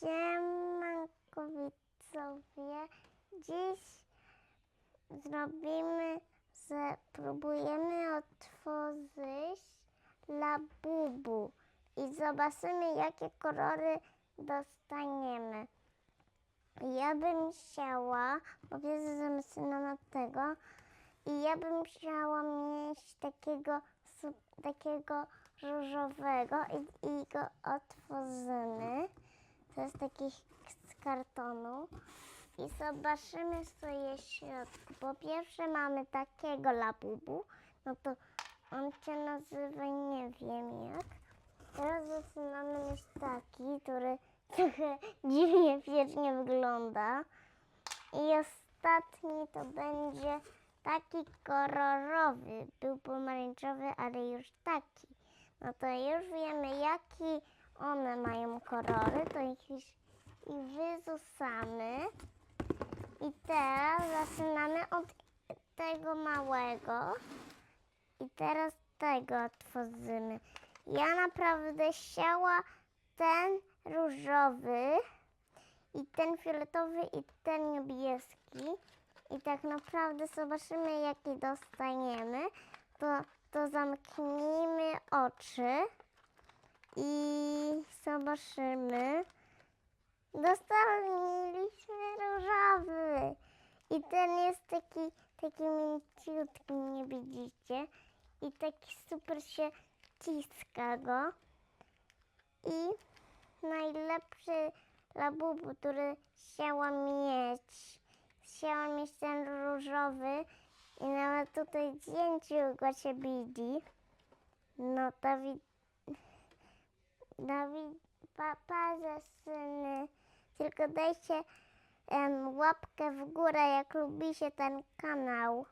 Siemanko widzowie, dziś zrobimy, że próbujemy otworzyć labubu i zobaczymy jakie kolory dostaniemy. Ja bym chciała, bo wiedzę, że myślałam od tego, i ja bym chciała mieć takiego, takiego różowego i, i go otworzymy. To jest taki z kartonu. I zobaczymy, co jest w środku. Po pierwsze mamy takiego labubu. No to on się nazywa, nie wiem jak. Teraz zaczynamy mieć taki, który trochę dziwnie, wiecznie wygląda. I ostatni to będzie taki kolorowy. Był pomarańczowy, ale już taki. No to już wiemy, jaki one mają kolory. To już i wyrzucamy. I teraz zaczynamy od tego małego. I teraz tego otworzymy. Ja naprawdę chciała ten różowy i ten fioletowy i ten niebieski. I tak naprawdę zobaczymy jaki dostaniemy. To, to zamknijmy oczy i zobaczymy. Dostaliśmy różowy. I ten jest taki, taki mięciutki, nie widzicie? I taki super się ciska go. I najlepszy labubu, który chciałam mieć. Chciałam mieć ten różowy i nawet tutaj zdjęciu go się widzi. No Dawid, Dawid, papa ze syny. Tylko dajcie em, łapkę w górę, jak lubicie ten kanał.